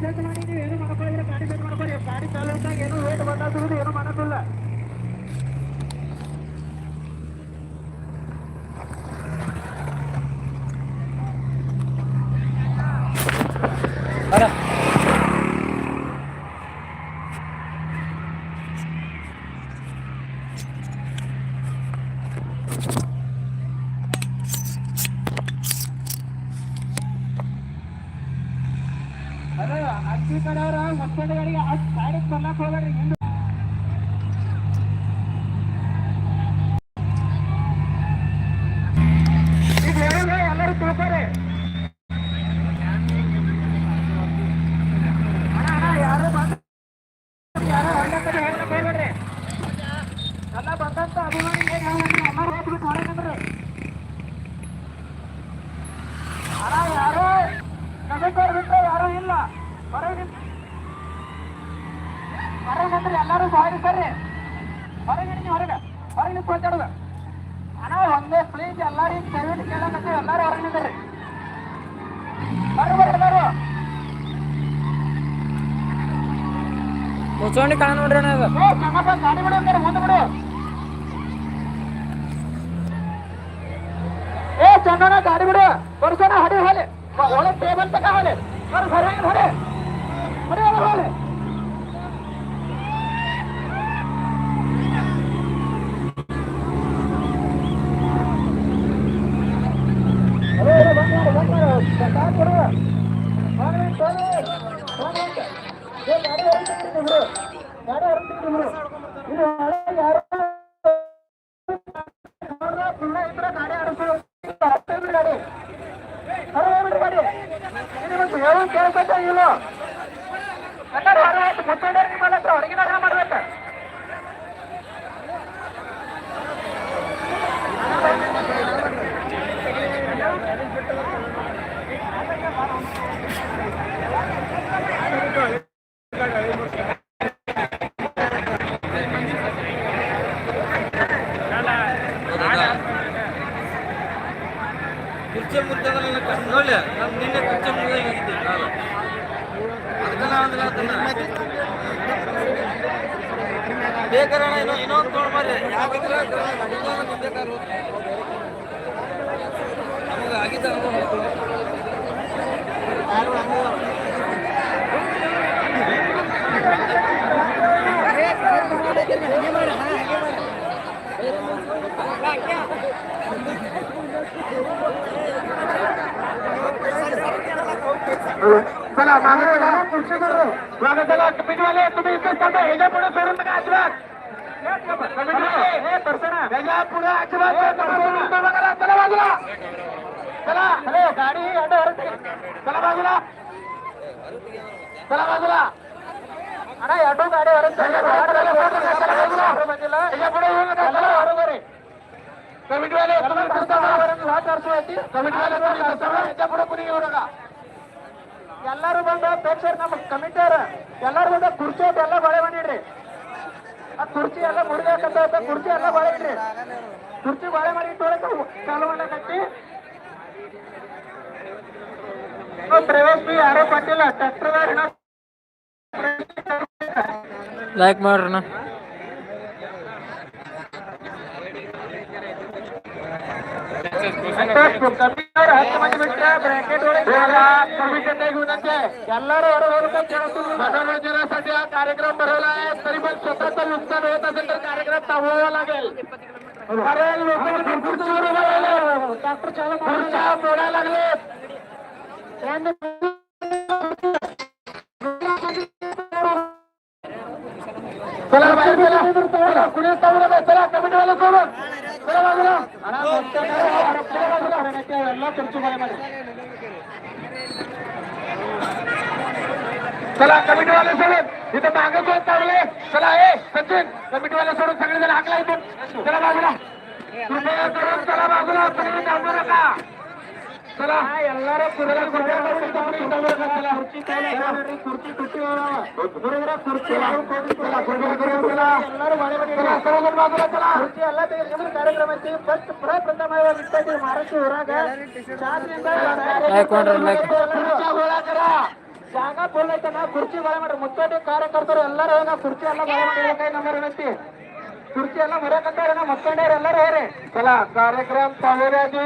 Set ಮಾಡಿ ನೀವು ಏನು ಮಾಡ್ಕೊಳ್ಳಿ ಗಾಡಿ ಸೆಟ್ ಮಾಡ್ಕೊಳ್ಳಿ ಗಾಡಿ ಚಾಲು ಇದ್ದಾಗ ಏನು ವೇಟ್ ಬಂದಾಗುವುದು ಯಾರು ನಗಕರ್ ಬಿಟ್ರೆ ಯಾರು ಇಲ್ಲ ಹೊರಗೆ ಹೊರಗೆ ಬಂದ್ರೆ ಎಲ್ಲರೂ ಹೊರಗೆ ಬರ್ರಿ ಹೊರಗೆ ನೀವು ಹೊರಗೆ. ಹೊರಗೆ ನಿಂತು ಮಾತಾಡೋದು. ಅಣ್ಣ ಒಂದೇ ಪ್ಲೀಸ್ ಎಲ್ಲರಿಗೂ ದಯವಿಟ್ಟು ಕೇಳಕತ್ತೀವಿ. ಎಲ್ಲರೂ ಹೊರಗೆ ಬರ್ರಿ ಬರ್ರಿ ಎಲ್ಲರೂ. ಮುಚ್ಚೋಣಿ ಕಾಣ ನೋಡ್ರಿ ಅಣ್ಣ ಗಾಡಿ ಬಿಡು ಅಂದ್ರೆ ಮುಂದೆ ಬಿಡು. ಏ ಚಂದನ ಗಾಡಿ ಬಿಡು. ಬರ್ಸೋಣ ಹಡಿ ಹಾಲೆ. ಒಳಗೆ ಟೇಬಲ್ ತಕ ಹಾಲೆ. ಬರ್ ಹೊರಗೆ ಹೊಡೆ. ಹೊಡೆ ಬೇಕಾರೆ ಇನ್ನೊ ಇನ್ನೊಂದು ತೊಗೊಂಡು ಬರ್ರಿ ಯಾಕಂದ್ರೆ ಬೇಕಾದ್ರು ನಮಗೆ ಆಗಿದ್ದ चला मागे चला कमिटीवाले तुम्ही इथे थांबा ह्याच्या पुढे सोडून नका अजिबात पुढे अजिबात चला बाजूला चला हॅलो गाडी चला बाजूला चला बाजूला ऑटो गाडी हरत ह्याच्या पुढे येऊ नका चला बरोबर कमिटीवाले तुम्ही वाट पुढे कुणी येऊ नका ಎಲ್ಲರೂ ಬಂದ ಪ್ರೇಕ್ಷಕರು ನಮ್ಮ ಕಮಿಟಿಯವ್ರ ಎಲ್ಲರೂ ಬಂದ ಕುರ್ಚಿ ಎಲ್ಲ ಬಳೆ ಮಾಡಿಡ್ರಿ ಆ ಕುರ್ಚಿ ಎಲ್ಲ ಮುರಿದಾಕತ್ತ ಕುರ್ಚಿ ಎಲ್ಲ ಬಳೆ ಇಡ್ರಿ. ಕುರ್ಚಿ ಬಳೆ ಮಾಡಿ ಇಟ್ಟೊಳಗೆ ಚಾಲು ಕಟ್ಟಿ. ಪ್ರವೇಶ್ ಬಿ ಯಾರೋ ಕೊಟ್ಟಿಲ್ಲ. ಟ್ರ್ಯಾಕ್ಟರ್ ಲೈಕ್ ಮಾಡ್ರಿ ಅಣ್ಣ. ಕಮಿಟಿಯವ್ರು ಹತ್ತು ಮಂದಿ ಬಿಟ್ರೆ ಬ್ರಾಕೆಟ್ ಒಳಗೆ ಕಮಿಟಿ विनंती ಎಲ್ಲರೂ ಹೊರಗೆ होतं मनोरंजनासाठी हा कार्यक्रम भरवला आहे तरी पण स्वतःचं नुकसान होत असेल तर कार्यक्रम थांबवावा लागेल कारण लोक खुर्चीवर उभे राहिले डॉक्टर चालक खुर्च्या मोडायला लागलेत चला बाहेर चला कुणीच थांबू नका चला कमिटीवाला सोडून चला कमिटी वाले सोडून इथे मागे कोण चालले? चला ए सचिन कमिटी वाले सोडून सगळे जण हाकला इथून. चला बाजूला. कृपया करून चला बाजूला. सगळे थांबू नका. ಎಲ್ಲಾರ ಕುರ್ಚಿ ಕುರ್ಚಿ ಹುಡುಗರ ಕುರ್ಚಿ ಕುರ್ಚಿ ಎಲ್ಲ ತೆಗೆದು ಕಾರ್ಯಕ್ರಮ ಐತಿ ಫಸ್ಟ್ ಪ್ರಪ್ರಥಮವಾಗಿರ್ತೈತಿ ಮಹಾರಾಷ್ಟ್ರ ಊರಾಗ ಜಾಗ ಫುಲ್ ಐತೆ ನಾ ಕುರ್ಚಿ ಬಾಳೆ ಮಾಡ್ರಿ ಮುತ್ತೋಟಿ ಕಾರ್ಯಕರ್ತರು ಎಲ್ಲರೂ ಏನ ಕುರ್ಚಿ ಎಲ್ಲ ಬಾಳೆ ಮಾಡಿ ಕೈ ನಂಬರ್ ಏನೈತಿ ಕುರ್ಚಿ ಎಲ್ಲ ಮರೆಯಕಂತಾರ ಮಕ್ಕಂಡವ್ರು ಎಲ್ಲರೂ ಹೋಗ್ರಿ ಕಾರ್ಯಕ್ರಮ ಸಹೋರಾಜಿ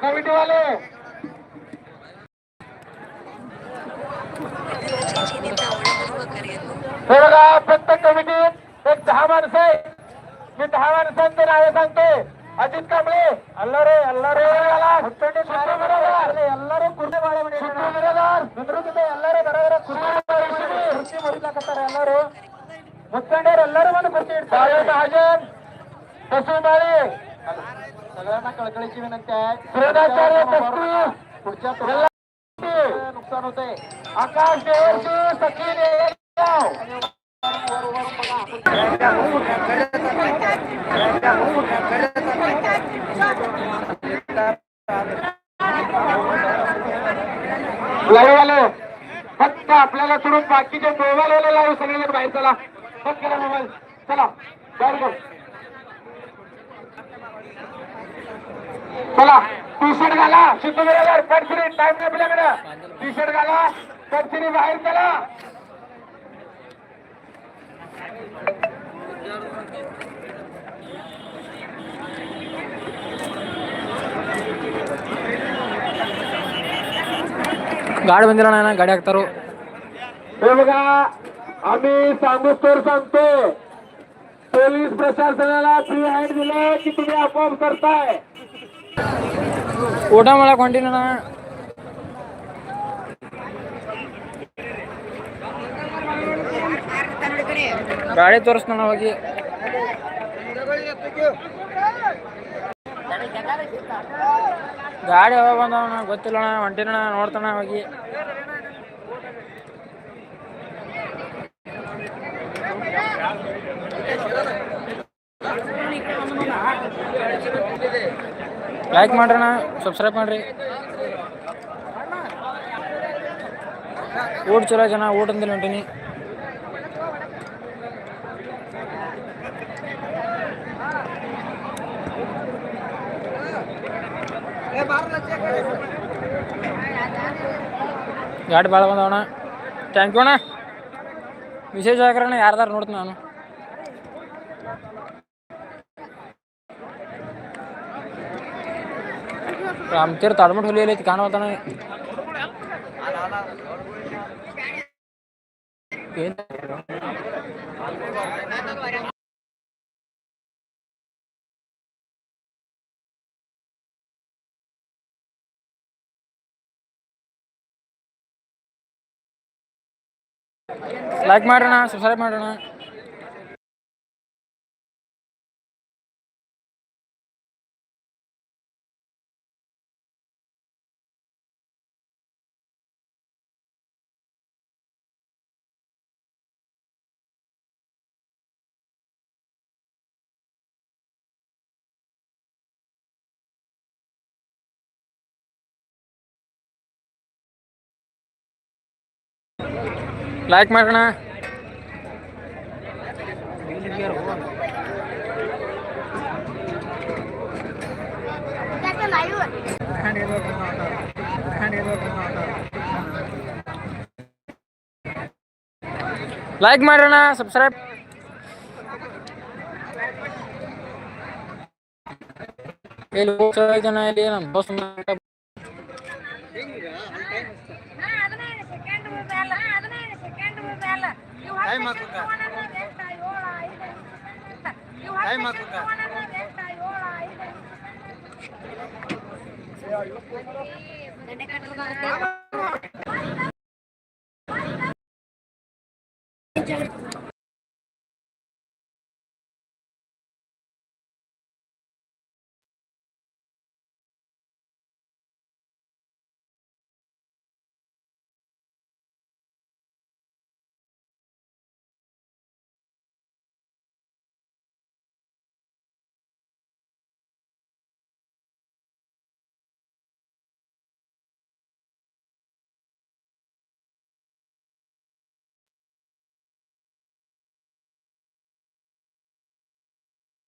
कमिटीवाले हे बघा प्रत्येक कमिटीत एक दहा माणसं आहे मी दहा माणसांचे नावे सांगते अजित कांबळे अल्लारे अल्लारे ಮುತ್ತಂಡಿ ಎಲ್ಲರೂ ಕುರ್ಚಿ ಬಾಳೆ ಮಾಡಿ ನಿಂದ್ರುತ್ತಿದ್ದ ಎಲ್ಲರೂ ಬರೋದ್ರ ಕುರ್ಚಿ ಕುರ್ಚಿ ಮುರಿಲಾಕತ್ತಾರ ಎಲ್ಲರೂ ಮುತ್ತಂಡಿಯರು ಎಲ್ಲರೂ ಬಂದು ಕುರ್ಚಿ ಇಡ್ತಾರೆ ಮಹಾಜನ್ ಬಸವಮಾಳಿ सगळ्यांना कळकळीची विनंती आहे. पुढच्या नुकसान होते. आकाश देवगाव लाईव्ह फक्त आपल्याला सोडून बाकीचे मोबाईल वाले लाईव्ह सगळेजण बाहेर चला. फक्त मोबाईल. चला. बाहेर चला टी शर्ट घाला. शुद्धवीरावर कडचिरी टाइम नाही आपल्याकडे. टी शर्ट घाला. कडचिरी बाहेर चला. गाड बंदिरा नाही ना गाडी हाकतारो. हे बघा आम्ही सांगू तर सांगतो. पोलीस प्रशासनाला फ्री हँड दिलं की तुम्ही आपोआप करताय. ಊಟ ಮಾಡಕ್ ಹೊಂಟಿನ ಗಾಡಿ ತೋರಿಸ್ತಾನ ಹೋಗಿ. ಗಾಡಿ ಯಾವಾಗ ಬಂದವನ ಗೊತ್ತಿಲ್ಲಣ ಹೊಂಟಿನಣ್ಣ ನೋಡ್ತಾನ ಹೋಗಿ. ಲೈಕ್ ಮಾಡ್ರಣ ಸಬ್ಸ್ಕ್ರೈಬ್ ಮಾಡ್ರಿ. ಊಟ ಚಲೋ ಜನ ಊಟದಿಂದ ಹೊಂಟೀನಿ ಗಾಡಿ ಭಾಳ ಬಂದವಣ ಥ್ಯಾಂಕ್ ಯು ಅಣ್ಣ. ವಿಶೇಷ ಆಗ್ರಣ್ಣ ಯಾರ್ದಾರು ನೋಡ್ತೀನಿ ನಾನು. ರಾಮತೀರ್ ತಾಳ್ಮಟ್ ಹುಲಿ ಐತಿ ಕಾಣವತ್ತಾನ ಏನ್ ಲೈಕ್ ಮಾಡ್ರಣ್ಣ ಸಬ್ಸ್ಕ್ರೈಬ್ ಮಾಡ್ರಣ್ಣ ಲೈಕ್ ಮಾಡೋಣ ಲೈಕ್ ಮಾಡೋಣ ಸಬ್ಸ್ಕ್ರೈಬ್ ಇಲ್ಲಿ ಹೋಗ್ತಾ ಜನ ಇಲ್ಲಿ ನಮ್ಮ ದೋಸ್ತ ఉంటాడు